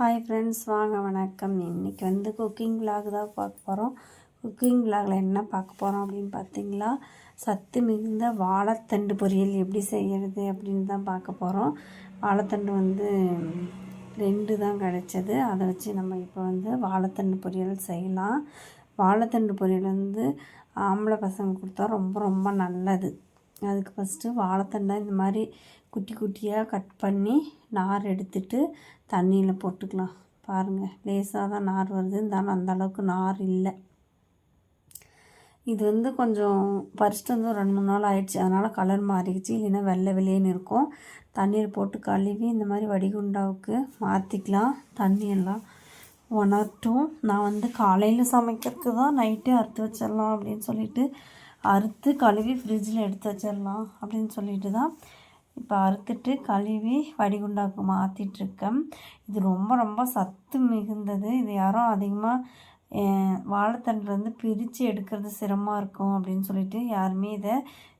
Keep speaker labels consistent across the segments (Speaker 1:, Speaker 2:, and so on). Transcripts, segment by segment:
Speaker 1: Hi friends வாங்க வணக்கம். இன்றைக்கி வந்து குக்கிங் விலாக் தான் பார்க்க போகிறோம் குக்கிங் விலாகில் என்ன பார்க்க போகிறோம் அப்படின்னு பார்த்தீங்களா? சத்து மிகுந்த வாழைத்தண்டு பொரியல் எப்படி செய்கிறது அப்படின்னு தான் பார்க்க போகிறோம் வாழைத்தண்டு வந்து ரெண்டு தான் கிடச்சது. அதை வச்சு நம்ம இப்போ வந்து வாழைத்தண்டு பொரியல் செய்யலாம். வாழைத்தண்டு பொரியல் வந்து ஆம்பளை பசங்க கொடுத்தா ரொம்ப ரொம்ப நல்லது. அதுக்கு ஃபஸ்ட்டு வாழைத்தண்டை இந்த மாதிரி குட்டி குட்டியாக கட் பண்ணி நார் எடுத்துட்டு தண்ணியில் போட்டுக்கலாம். பாருங்கள் லேசாக தான் நார் வருது. இருந்தாலும் அந்த அளவுக்கு நார் இல்லை. இது வந்து கொஞ்சம் பறிச்சிட்டு வந்து ஒரு ரெண்டு மூணு நாள் ஆயிடுச்சு. அதனால் கலர் மாறிடுச்சு. இல்லைன்னா வெள்ளை வெளியேன்னு இருக்கும். தண்ணீர் போட்டு கழுவி இந்த மாதிரி வடிகுண்டாவுக்கு மாற்றிக்கலாம் தண்ணியெல்லாம் உணர்ட்டும் நான் வந்து காலையில் சமைக்கிறதுக்கு தான் நைட்டே அறுத்து வச்சிடலாம் அப்படின்னு சொல்லிட்டு அறுத்து கழுவி ஃப்ரிட்ஜில் எடுத்து வச்சிடலாம் அப்படின்னு சொல்லிட்டு தான் இப்போ அறுத்துட்டு கழுவி வடிகுண்டாக்கு மாற்றிட்டுருக்கேன் இது ரொம்ப ரொம்ப சத்து மிகுந்தது. இது யாரும் அதிகமாக வாழைத்தண்டுலேருந்து பிரித்து எடுக்கிறது சிரமமாக இருக்கும் அப்படின்னு சொல்லிட்டு யாருமே இதை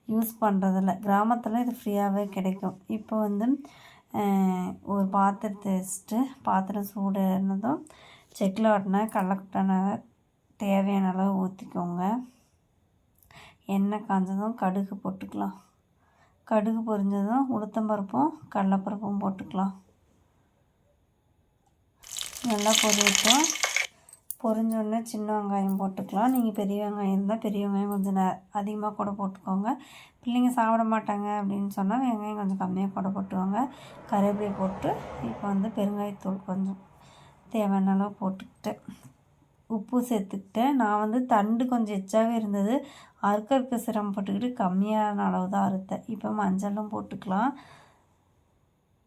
Speaker 1: யூஸ் பண்ணுறதில்ல கிராமத்தில் இது ஃப்ரீயாகவே கிடைக்கும். இப்போ வந்து ஒரு பாத்திரத்தை வச்சுட்டு பாத்திரம் சூடுனதும் செக்கில் ஓட்டின கடலக்கட்டான தேவையான அளவு ஊற்றிக்கோங்க எண்ணெய் காஞ்சதும் கடுகு போட்டுக்கலாம். கடுகு பொரிஞ்சதும் உளுத்தம்பருப்பும் கடலப்பருப்பும் போட்டுக்கலாம். நல்லா பொரியட்டும் பொரிஞ்சோடனே சின்ன வெங்காயம் போட்டுக்கலாம். நீங்கள் பெரிய வெங்காயம் இருந்தால் பெரிய வெங்காயம் கொஞ்சம் ந அதிகமாக கூட போட்டுக்கோங்க. பிள்ளைங்க சாப்பிட மாட்டாங்க அப்படின்னு சொன்னால் வெங்காயம் கொஞ்சம் கம்மியாக கூட போட்டுக்கோங்க. கருவேப்பிலை போட்டு இப்போ வந்து பெருங்காயத்தூள் கொஞ்சம் தேவையான அளவு போட்டுக்கிட்டு உப்பு சேர்த்துக்கிட்டேன். நான் வந்து தண்டு கொஞ்சம் எச்சாகவே இருந்தது. அறுக்க அறுக்க சிரமப்பட்டுக்கிட்டு கம்மியான அளவு தான் அறுத்தேன். இப்போ மஞ்சளும் போட்டுக்கலாம்.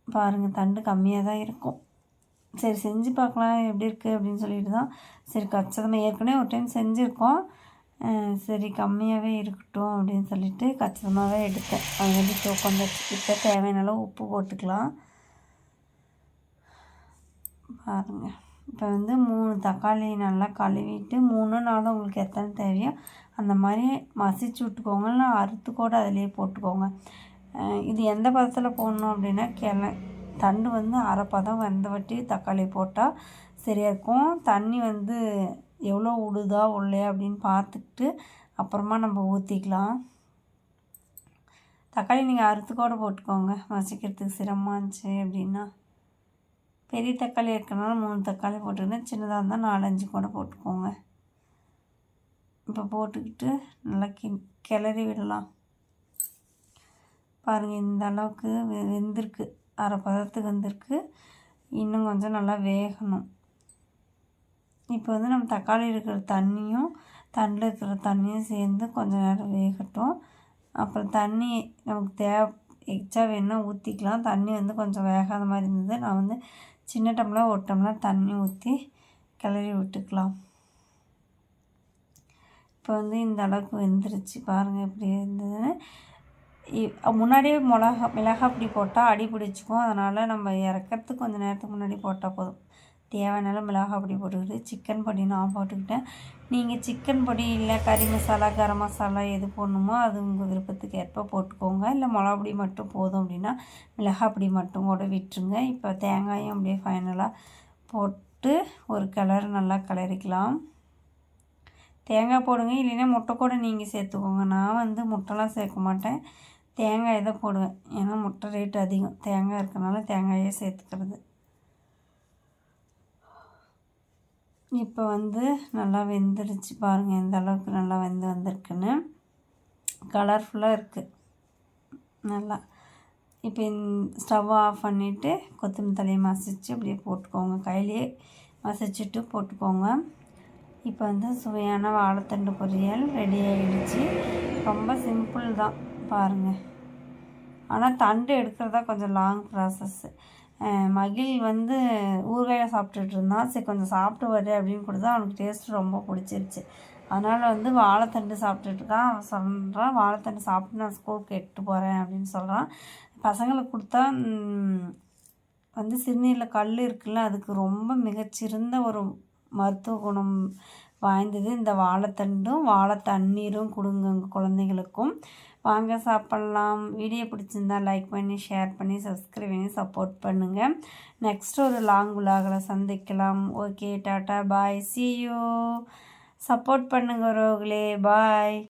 Speaker 1: பாருங்கள் தண்டு கம்மியாக தான் இருக்கும். சரி செஞ்சு பார்க்கலாம் எப்படி இருக்குது அப்படின்னு சொல்லிட்டு தான். சரி கச்சிதமாக ஏற்கனவே ஒரு டைம் செஞ்சுருக்கோம். சரி கம்மியாகவே இருக்கட்டும் அப்படின்னு சொல்லிட்டு கச்சிதமாகவே எடுத்தேன். அது வந்து கொஞ்சம் வச்சுக்கிட்ட தேவையான அளவு உப்பு போட்டுக்கலாம். பாருங்கள் இப்போ வந்து மூணு தக்காளி நல்லா கழுவிட்டு மூணு நாளும் உங்களுக்கு எத்தனை தேவையோ அந்த மாதிரி மசிச்சு விட்டுக்கோங்க. இல்லை அறுத்து கூட அதிலே போட்டுக்கோங்க. இது எந்த பதத்தில் போடணும் அப்படின்னா கிள தண்டு வந்து அரை பதம் வெந்த வட்டி தக்காளி போட்டால் சரியாக இருக்கும். தண்ணி வந்து எவ்வளோ விடுதா உள்ளே அப்படின்னு பார்த்துக்கிட்டு அப்புறமா நம்ம ஊற்றிக்கலாம் தக்காளி நீங்கள் அறுத்து கூட போட்டுக்கோங்க. மசிக்கிறதுக்கு சிரமமாக இருந்துச்சு அப்படின்னா. பெரிய தக்காளி இருக்கனால மூணு தக்காளி போட்டுக்கணும் சின்னதாக இருந்தால் நாலஞ்சு கூட போட்டுக்கோங்க. இப்போ போட்டுக்கிட்டு நல்லா கி கிளறி விடலாம். பாருங்கள் இந்த அளவுக்கு வெ வெந்திருக்கு. அரை பதத்துக்கு வெந்திருக்கு. இன்னும் கொஞ்சம் நல்லா வேகணும். இப்போ வந்து நம்ம தக்காளி இருக்கிற தண்ணியும் தண்டில் இருக்கிற தண்ணியும் சேர்ந்து கொஞ்சம் நேரம் வேகட்டும். அப்புறம் தண்ணி நமக்கு தேவை எக்ஸ்ட்ரா வேணுன்னா ஊற்றிக்கலாம் தண்ணி வந்து கொஞ்சம் வேகாத மாதிரி இருந்தது. நான் வந்து சின்ன டம்ளர் ஒரு டம்ளர் தண்ணி ஊற்றி கிளறி விட்டுக்கலாம். இப்போ வந்து இந்த அளவுக்கு வெந்துருச்சு. பாருங்கள் எப்படி இருந்ததுன்னு முன்னாடியே மிளகா மிளகா அப்படி போட்டால் அடி பிடிச்சிக்கும். அதனால் நம்ம இறக்கிறதுக்கு கொஞ்சம் நேரத்துக்கு முன்னாடி போட்டால் போதும். தேவையான மிளகா பொடி போட்டுக்கிட்டு சிக்கன் பொடி நான் போட்டுக்கிட்டேன். நீங்கள் சிக்கன் பொடி இல்லை கறி மசாலா கரம் மசாலா எது போடணுமோ அது உங்கள் விருப்பத்துக்கு ஏற்ப போட்டுக்கோங்க. இல்லை மிளகா பொடி மட்டும் போதும் அப்படின்னா மிளகா பொடி மட்டும் கூட விட்டுருங்க. இப்போ தேங்காயும் அப்படியே ஃபைனலாக போட்டு ஒரு கலர் நல்லா கிளறிக்கலாம் தேங்காய் போடுங்க. இல்லைன்னா முட்டை கூட நீங்கள் சேர்த்துக்கோங்க. நான் வந்து முட்டைலாம் சேர்க்க மாட்டேன். தேங்காய் தான் போடுவேன். ஏன்னா முட்டை ரேட் அதிகம். தேங்காய் இருக்கனால தேங்காயே சேர்த்துக்கிறது. இப்போ வந்து நல்லா வெந்துடுச்சு பாருங்கள் எந்த அளவுக்கு நல்லா வெந்து வந்திருக்குன்னு. கலர்ஃபுல்லாக இருக்குது நல்லா. இப்போ ஸ்டவ் ஆஃப் பண்ணிவிட்டு கொத்தமல்லி தலையை மசிச்சு அப்படியே போட்டுக்கோங்க. கையிலேயே மசிச்சுட்டு போட்டுக்கோங்க. இப்போ வந்து சுவையான வாழைத்தண்டு பொரியல் ரெடி ஆகிடுச்சு ரொம்ப சிம்பிள் தான் பாருங்கள் ஆனால் தண்டு எடுக்கிறதா கொஞ்சம் லாங் ப்ராசஸ்ஸு மகிழ் வந்து ஊறுகாயை சாப்பிட்டுட்டு இருந்தான் சரி கொஞ்சம் சாப்பிட்டு வரு அப்படின்னு கொடுத்தா அவனுக்கு டேஸ்ட் ரொம்ப பிடிச்சிருச்சு. அதனால் வந்து வாழைத்தண்டு சாப்பிட்டுட்ருக்கான் அவன் சொல்கிறான் வாழைத்தண்டு சாப்பிட்டு நான் ஸ்கூலுக்கு எட்டு போகிறேன் அப்படின்னு சொல்கிறான் பசங்களுக்கு கொடுத்தா வந்து சிறுநீரில் கல் இருக்குல்ல அதுக்கு ரொம்ப மிகச்சிறந்த ஒரு மருத்துவ குணம் வாய்ந்தது. இந்த வாழைத்தண்டும் வாழை தண்ணீரும் கொடுங்க உங்கள் குழந்தைங்களுக்கும் வாங்க சாப்பிட்லாம். வீடியோ பிடிச்சிருந்தா லைக் பண்ணி ஷேர் பண்ணி சப்ஸ்கிரைப் பண்ணி சப்போர்ட் பண்ணுங்கள் நெக்ஸ்ட் ஒரு லாங் உலாகில் சந்திக்கலாம். Okay tata. Bye see you support பண்ணுங்க ரோகலே. பாய்